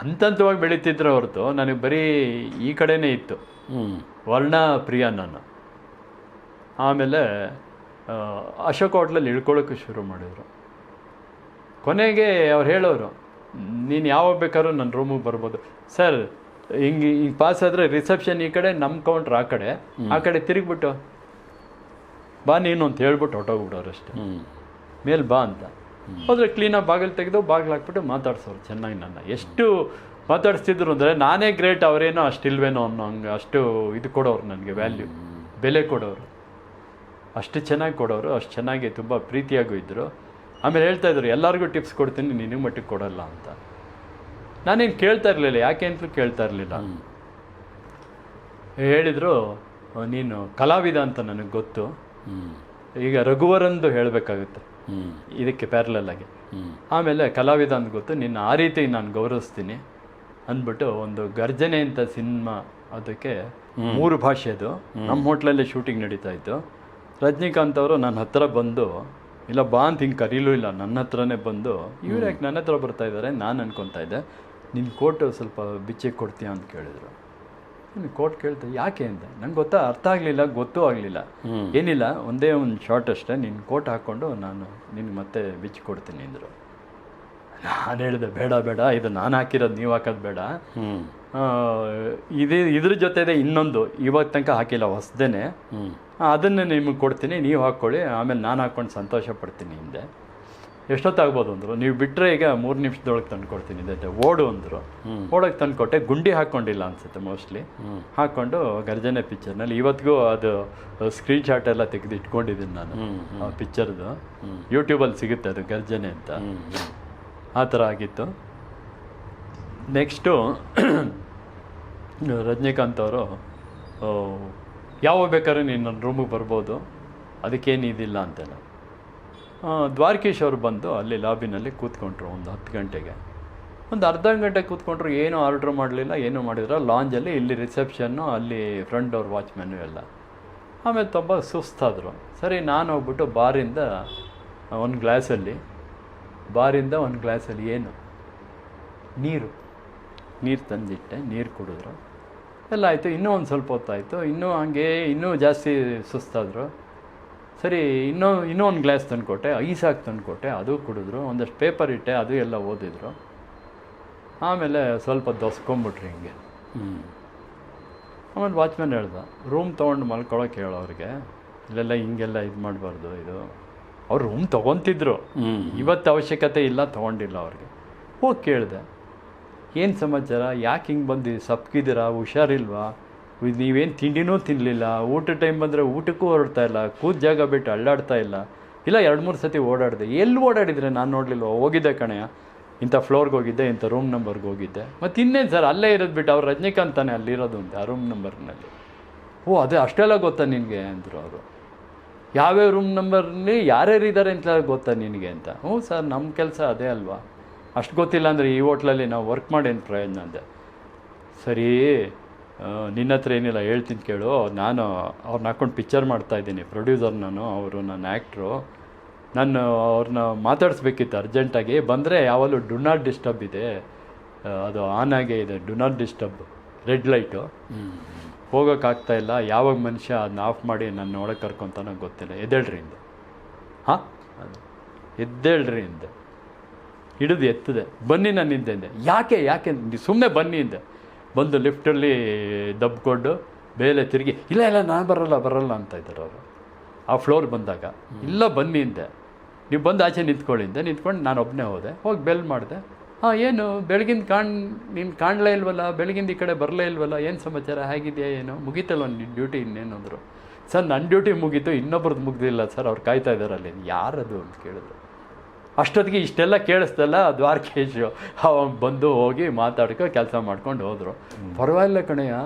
ಹಂತ ಹಂತವಾಗಿ ಬೆಳೀತಿದ್ರೆ ಹೊರತು ನನಗೆ ಬರೀ ಈ ಕಡೆನೇ ಇತ್ತು. ವರ್ಣ ಪ್ರಿಯ ನಾನು ಆಮೇಲೆ ಅಶೋಕ್ ಹೋಟ್ಲಲ್ಲಿ ಇಳ್ಕೊಳ್ಳೋಕ್ಕೆ ಶುರು ಮಾಡಿದರು. ಕೊನೆಗೆ ಅವ್ರು ಹೇಳೋರು ನೀನು ಯಾವಾಗ ಬೇಕಾದ್ರೂ ನನ್ನ ರೂಮಿಗೆ ಬರ್ಬೋದು. ಸರ್ ಹಿಂಗೆ ಹಿಂಗೆ ಪಾಸ್ ಆದರೆ ರಿಸೆಪ್ಷನ್ ಈ ಕಡೆ ನಮ್ಮ ಕೌಂಟ್ರ್ ಆ ಕಡೆ ಆ ಕಡೆ ತಿರುಗಿಬಿಟ್ಟು ಬಾ ನೀನು ಅಂತ ಹೇಳ್ಬಿಟ್ಟು ಹೊಟ್ಟೋಗ್ಬಿಡೋರು ಅಷ್ಟೇ. ಮೇಲೆ ಮೇಲ್ ಬಾ ಅಂತ. ಹೋದರೆ ಕ್ಲೀನಾಗಿ ಬಾಗಿಲು ತೆಗೆದು ಬಾಗಿಲು ಹಾಕ್ಬಿಟ್ಟು ಮಾತಾಡ್ಸೋರು ಚೆನ್ನಾಗಿ ನನ್ನ. ಎಷ್ಟು ಮಾತಾಡಿಸ್ತಿದ್ರು ಅಂದರೆ ನಾನೇ ಗ್ರೇಟ್ ಅವರೇನೋ ಅಷ್ಟಿಲ್ವೇನೋ ಅನ್ನೋ ಹಂಗೆ ಅಷ್ಟು ಇದು ಕೊಡೋರು ನನಗೆ ವ್ಯಾಲ್ಯೂ ಬೆಲೆ ಕೊಡೋರು. ಅಷ್ಟು ಚೆನ್ನಾಗಿ ಕೊಡೋರು ಅಷ್ಟು ಚೆನ್ನಾಗಿ ತುಂಬ ಪ್ರೀತಿಯಾಗೂ ಇದ್ದರು ಆಮೇಲೆ ಹೇಳ್ತಾ ಇದ್ರು ಎಲ್ಲರಿಗೂ ಟಿಪ್ಸ್ ಕೊಡ್ತೀನಿ ನೀನು ಮಟ್ಟಿಗೆ ಕೊಡಲ್ಲ ಅಂತ. ನಾನೇನು ಕೇಳ್ತಾ ಇರಲಿಲ್ಲ ಯಾಕೆ ಅಂತಲೂ ಕೇಳ್ತಾ ಇರಲಿಲ್ಲ. ಹೇಳಿದರು ನೀನು ಕಲಾವಿದ ಅಂತ ನನಗೆ ಗೊತ್ತು. ಈಗ ರಘುವರಂದು ಹೇಳಬೇಕಾಗುತ್ತೆ. ಇದಕ್ಕೆ ಪ್ಯಾರಲಾಗಿ ಆಮೇಲೆ ಕಲಾವಿದ ಅಂತ ಗೊತ್ತು ನಿನ್ನ ಆ ರೀತಿ ನಾನು ಗೌರವಿಸ್ತೀನಿ ಅಂದ್ಬಿಟ್ಟು ಒಂದು ಗರ್ಜನೆ ಅಂತ ಸಿನಿಮಾ ಅದಕ್ಕೆ ಮೂರು ಭಾಷೆದು ನಮ್ಮ ಹೋಟ್ಲಲ್ಲೇ ಶೂಟಿಂಗ್ ನಡೀತಾ ಇತ್ತು. ರಜನಿಕಾಂತ್ ಅವರು ನನ್ನ ಹತ್ರ ಬಂದು ಇಲ್ಲ ಬಾ ಅಂತ ಹಿಂಗೆ ಕರೀಲೂ ಇಲ್ಲ ನನ್ನ ಹತ್ರನೇ ಬಂದು ಇವ್ರು ಯಾಕೆ ನನ್ನ ಹತ್ರ ಬರ್ತಾ ಇದ್ದಾರೆ ನಾನು ಅನ್ಕೊತಾ ಇದ್ದೆ. ನಿನ್ನ ಕೋಟ್ ಸ್ವಲ್ಪ ಬಿಚ್ಚಿಗೆ ಕೊಡ್ತೀಯಾ? ಅಂತ ಕೇಳಿದ್ರು. ನಿಮ್ಮ ಕೋಟ್ ಕೇಳ್ತೆ ಯಾಕೆ? ಅಂತ ನಂಗೆ ಗೊತ್ತಾ ಅರ್ಥ ಆಗಲಿಲ್ಲ ಗೊತ್ತೂ ಆಗಲಿಲ್ಲ. ಏನಿಲ್ಲ ಒಂದೇ ಒಂದು ಶಾರ್ಟ್ ಅಷ್ಟೇ ನಿನ್ನ ಕೋಟ್ ಹಾಕ್ಕೊಂಡು ನಾನು ನಿನಗೆ ಮತ್ತೆ ಬಿಚ್ಚಿ ಕೊಡ್ತೀನಿ ಅಂದರು. ನಾನು ಹೇಳಿದೆ ಬೇಡ ಬೇಡ ಇದು ನಾನು ಹಾಕಿರೋದು ನೀವು ಹಾಕೋದು ಬೇಡ. ಇದು ಇದ್ರ ಜೊತೆದೆ ಇನ್ನೊಂದು ಇವಾಗ ತನಕ ಹಾಕಿಲ್ಲ ಹೊಸ್ದೇನೆ. ಅದನ್ನು ನಿಮಗೆ ಕೊಡ್ತೀನಿ ನೀವು ಹಾಕ್ಕೊಳ್ಳಿ ಆಮೇಲೆ ನಾನು ಹಾಕ್ಕೊಂಡು ಸಂತೋಷ ಪಡ್ತೀನಿ ಹಿಂದೆ. ಎಷ್ಟೊತ್ತಾಗ್ಬೋದು ಅಂದರು? ನೀವು ಬಿಟ್ಟರೆ ಈಗ ಮೂರು ನಿಮಿಷದೊಳಗೆ ತಂದು ಕೊಡ್ತೀನಿ ಇದೆ ಓಡು ಅಂದರು. ಹ್ಮ್. ಓಡೋಕೆ ತಂದು ಕೊಟ್ಟೆ. ಗುಂಡಿ ಹಾಕ್ಕೊಂಡಿಲ್ಲ ಅನಿಸುತ್ತೆ ಮೋಸ್ಟ್ಲಿ. ಹಾಕ್ಕೊಂಡು ಗರ್ಜನೆ ಪಿಕ್ಚರ್ನಲ್ಲಿ. ಇವತ್ತಿಗೂ ಅದು ಸ್ಕ್ರೀನ್ ಶಾಟ್ ಎಲ್ಲ ತೆಗೆದು ಇಟ್ಕೊಂಡಿದ್ದೀನಿ ನಾನು. ಆ ಪಿಕ್ಚರ್ದು. ಯೂಟ್ಯೂಬಲ್ಲಿ ಸಿಗುತ್ತೆ ಅದು ಗರ್ಜನೆ ಅಂತ. ಆ ಥರ ಆಗಿತ್ತು. ನೆಕ್ಸ್ಟು ರಜನಿಕಾಂತ್ ಅವರು ಯಾವಾಗ ಬೇಕಾದ್ರೂ ನೀನು ನನ್ನ ರೂಮಿಗೆ ಬರ್ಬೋದು. ಅದಕ್ಕೇನು ಇದಿಲ್ಲ ಆ, ದ್ವಾರಕೀಶ್ ಅವರು ಬಂದು ಅಲ್ಲಿ ಲಾಬಿನಲ್ಲಿ ಕೂತ್ಕೊಂಡ್ರು ಒಂದು ಹತ್ತು ಗಂಟೆಗೆ. ಒಂದು ಅರ್ಧ ಗಂಟೆ ಕೂತ್ಕೊಂಡ್ರು ಏನೂ ಆರ್ಡ್ರ್ ಮಾಡಲಿಲ್ಲ ಏನೂ ಮಾಡಿದ್ರು ಲಾಂಜಲ್ಲಿ ಇಲ್ಲಿ ರಿಸೆಪ್ಷನ್ನು ಅಲ್ಲಿ ಫ್ರಂಟ್ ಡೋರ್ ವಾಚ್ಮ್ಯಾನು ಎಲ್ಲ. ಆಮೇಲೆ ತುಂಬ ಸುಸ್ತಾದರು. ಸರಿ ನಾನು ಹೋಗ್ಬಿಟ್ಟು ಬಾರಿಂದ ಒಂದು ಗ್ಲಾಸಲ್ಲಿ ಬಾರಿಂದ ಒಂದು ಗ್ಲಾಸಲ್ಲಿ ಏನು? ನೀರು. ನೀರು ತಂದಿಟ್ಟೆ ನೀರು ಕುಡಿದ್ರು. ಎಲ್ಲ ಆಯಿತು ಇನ್ನೂ ಒಂದು ಸ್ವಲ್ಪ ಹೊತ್ತಾಯಿತು ಇನ್ನೂ ಹಾಗೆ ಇನ್ನೂ ಜಾಸ್ತಿ ಸುಸ್ತಾದರು. ಸರಿ ಇನ್ನೂ ಇನ್ನೂ ಒಂದು ಗ್ಲಾಸ್ ತಂದುಕೊಟ್ಟೆ ಐಸ್ ಹಾಕಿ ತಂದುಕೊಟ್ಟೆ ಅದು ಕುಡಿದ್ರು ಒಂದಷ್ಟು ಪೇಪರ್ ಇಟ್ಟೆ ಅದು ಎಲ್ಲ ಓದಿದ್ರು. ಆಮೇಲೆ ಸ್ವಲ್ಪ ದೊಸ್ಕೊಂಬಿಟ್ರಿ ಹಿಂಗೆ. ಹ್ಞೂ ಆಮೇಲೆ ವಾಚ್ಮ್ಯಾನ್ ಹೇಳ್ದ ರೂಮ್ ತೊಗೊಂಡು ಮಲ್ಕೊಳಕ್ಕೆ ಹೇಳೋ ಅವ್ರಿಗೆ ಇಲ್ಲೆಲ್ಲ ಹಿಂಗೆಲ್ಲ ಇದು ಮಾಡಬಾರ್ದು ಇದು. ಅವ್ರು ರೂಮ್ ತೊಗೊತಿದ್ರು. ಇವತ್ತು ಅವಶ್ಯಕತೆ ಇಲ್ಲ ತೊಗೊಂಡಿಲ್ಲ ಅವ್ರಿಗೆ. ಹೋಗಿ ಕೇಳಿದೆ ಏನು ಸಮಾಚಾರ? ಯಾಕೆ ಹಿಂಗೆ ಬಂದು? ಸಪ್ಕಿದ್ದೀರಾ ಹುಷಾರಿಲ್ವಾ? ನೀವೇನು ತಿಂಡಿನೂ ತಿನ್ನಲಿಲ್ಲ ಊಟ ಟೈಮ್ ಬಂದರೆ ಊಟಕ್ಕೂ ಹೊರಡ್ತಾ ಇಲ್ಲ. ಕೂತ್ ಜಾಗ ಬಿಟ್ಟು ಅಳ್ಳಾಡ್ತಾ ಇಲ್ಲ. ಇಲ್ಲ, ಎರಡು ಮೂರು ಸತಿ ಓಡಾಡಿದೆ. ಎಲ್ಲಿ ಓಡಾಡಿದರೆ ನಾನು ನೋಡಲಿಲ್ಲ ಹೋಗಿದ್ದೆ ಕಣೆಯ ಇಂಥ ಫ್ಲೋರ್ಗೆ ಹೋಗಿದ್ದೆ, ಇಂಥ ರೂಮ್ ನಂಬರ್ಗೆ ಹೋಗಿದ್ದೆ. ಮತ್ತು ಇನ್ನೇನು ಸರ್? ಅಲ್ಲೇ ಇರೋದು ಬಿಟ್ಟು ಅವ್ರು ರಜನಿಕಾಂತ್ ತಾನೆ ಅಲ್ಲಿರೋದು ಅಂತ, ಆ ರೂಮ್ ನಂಬರ್ನಲ್ಲಿ ಓ, ಅದೇ ಅಷ್ಟೆಲ್ಲ ಗೊತ್ತಾ ನಿನಗೆ? ಅಂದರು ಅವರು. ಯಾವ್ಯಾವ ರೂಮ್ ನಂಬರ್ನಲ್ಲಿ ಯಾರ್ಯಾರು ಇದ್ದಾರೆ ಅಂತ ಗೊತ್ತಾ ನಿನಗೆ ಅಂತ? ಹ್ಞೂ ಸರ್ ನಮ್ಮ ಕೆಲಸ ಅದೇ ಅಲ್ವಾ? ಅಷ್ಟು ಗೊತ್ತಿಲ್ಲ ಅಂದರೆ ಈ ಹೋಟ್ಲಲ್ಲಿ ನಾವು ವರ್ಕ್ ಮಾಡೇನು ಪ್ರಯೋಜನ ಅಂದೆ ಸರಿ ನಿನ್ನ ಹತ್ರ ಏನಿಲ್ಲ, ಹೇಳ್ತೀನಿ ಕೇಳು. ನಾನು ಅವ್ರನ್ನ ಹಾಕ್ಕೊಂಡು ಪಿಕ್ಚರ್ ಮಾಡ್ತಾ ಇದ್ದೀನಿ. ಪ್ರೊಡ್ಯೂಸರ್ ನಾನು, ಅವರು ನನ್ನ ಆ್ಯಕ್ಟ್ರು ನಾನು ಅವ್ರನ್ನ ಮಾತಾಡಿಸ್ಬೇಕಿತ್ತು ಅರ್ಜೆಂಟಾಗಿ ಬಂದರೆ ಯಾವಾಗಲೂ ಡು ನಾಟ್ ಡಿಸ್ಟರ್ಬ್ ಇದೆ. ಅದು ಆನ್ ಆಗೇ ಇದೆ. Do not disturb red light ಹೋಗೋಕ್ಕಾಗ್ತಾ ಇಲ್ಲ. ಯಾವಾಗ ಮನುಷ್ಯ ಅದನ್ನ ಆಫ್ ಮಾಡಿ ನನ್ನ ಒಳಗೆ ನಂಗೆ ಗೊತ್ತಿಲ್ಲ. ಎದ್ದೇಳ್ರಿ ಹಿಂದೆ ಹಾಂ? ಎದ್ದೇಳ್ರಿ ಹಿಂದೆ ಹಿಡಿದು ಎತ್ತದೆ. ಬನ್ನಿ ನಾನು ಅಂದೆ. ಯಾಕೆ ಯಾಕೆ? ಸುಮ್ಮನೆ ಬನ್ನಿ ಹಿಂದೆ ಬಂದು ಲಿಫ್ಟಲ್ಲಿ ದಬ್ಕೊಂಡು ಬೇಲೆ ತಿರುಗಿ ಇಲ್ಲ ಇಲ್ಲ ನಾನು ಬರಲ್ಲ ಬರಲ್ಲ ಅಂತ ಇದ್ದಾರೆ ಅವರು. ಆ ಫ್ಲೋರ್ ಬಂದಾಗ ಇಲ್ಲ ಬನ್ನಿ ಹಿಂದೆ ನೀವು ಬಂದು ಆಚೆ ನಿಂತ್ಕೊಳ್ಳಿ ಹಿಂದೆ ನಿಂತ್ಕೊಂಡು ನಾನು ಒಬ್ಬನೇ ಹೋದೆ. ಹೋಗಿ ಬೆಲ್ ಮಾಡಿದೆ. ಹಾಂ ಏನು ಬೆಳಗಿಂದ ಕಾಣ್ ನೀನು ಕಾಣಲೇ ಇಲ್ವಲ್ಲ? ಬೆಳಗಿಂದ ಈ ಕಡೆ ಬರಲೇ ಇಲ್ವಲ್ಲ? ಏನು ಸಮಾಚಾರ? ಹೇಗಿದೆಯಾ ಏನು? ಮುಗೀತಲ್ವ ನಿನ್ನ ಡ್ಯೂಟಿ ಇನ್ನೇನು ಅಂದರು. ಸರ್ ನನ್ನ ಡ್ಯೂಟಿ ಮುಗೀತು. ಇನ್ನೊಬ್ರದ್ದು ಮುಗ್ದಿಲ್ಲ ಸರ್. ಅವ್ರು ಕಾಯ್ತಾ ಇದ್ದಾರೆ ಅಲ್ಲಿ. ಯಾರದು ಅಂತ ಕೇಳಿದ್ರು. ಅಷ್ಟೊತ್ತಿಗೆ ಇಷ್ಟೆಲ್ಲ ಕೇಳಿಸ್ತಲ್ಲ ದ್ವಾರಕೇಶು. ಅವಾಗ ಬಂದು ಹೋಗಿ ಮಾತಾಡ್ಕೊ ಕೆಲಸ ಮಾಡ್ಕೊಂಡು ಹೋದರು. ಪರವಾಗಿಲ್ಲ ಕಣಯ್ಯ.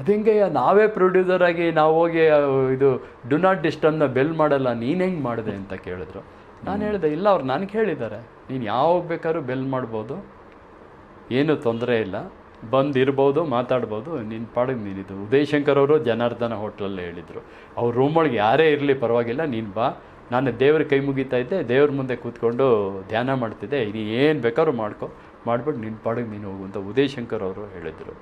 ಅದು ಹೆಂಗಯ್ಯ ನಾವೇ ಪ್ರೊಡ್ಯೂಸರ್ ಆಗಿ ನಾವು ಹೋಗಿ ಇದು ಡು ನಾಟ್ ಡಿಸ್ಟರ್ಬ್ನ ಬೆಲ್ ಮಾಡಲ್ಲ ನೀನು ಹೆಂಗೆ ಮಾಡಿದೆ ಅಂತ ಕೇಳಿದ್ರು. ನಾನು ಹೇಳಿದೆ ಇಲ್ಲ ಅವ್ರು ನನಗೆ ಹೇಳಿದ್ದಾರೆ ನೀನು ಯಾವಾಗ ಬೇಕಾದ್ರೂ ಬೆಲ್ ಮಾಡ್ಬೋದು. ಏನೂ ತೊಂದರೆ ಇಲ್ಲ. ಬಂದಿರ್ಬೋದು ಮಾತಾಡ್ಬೋದು. ನಿನ್ನ ಪಾಡಿಗೆ ನೀನಿದು ಉದಯ್ ಶಂಕರ್ ಅವರು ಜನಾರ್ದನ ಹೋಟ್ಲಲ್ಲೇ ಹೇಳಿದರು. ಅವ್ರ ರೂಮೊಳಗೆ ಯಾರೇ ಇರಲಿ ಪರವಾಗಿಲ್ಲ ನೀನು ಬಾ. ನಾನು ದೇವ್ರ ಕೈ ಮುಗಿತಾ ಇದ್ದೆ, ದೇವ್ರ ಮುಂದೆ ಕೂತ್ಕೊಂಡು ಧ್ಯಾನ ಮಾಡ್ತಿದ್ದೆ. ನೀನು ಏನು ಬೇಕಾದ್ರೂ ಮಾಡ್ಕೊ, ಮಾಡ್ಬಿಟ್ಟು ನಿನ್ನ ಪಾಡಿಗೆ ನೀನು ಹೋಗು ಅಂತ ಉದಯ್ ಶಂಕರ್ ಅವರು ಹೇಳಿದರು.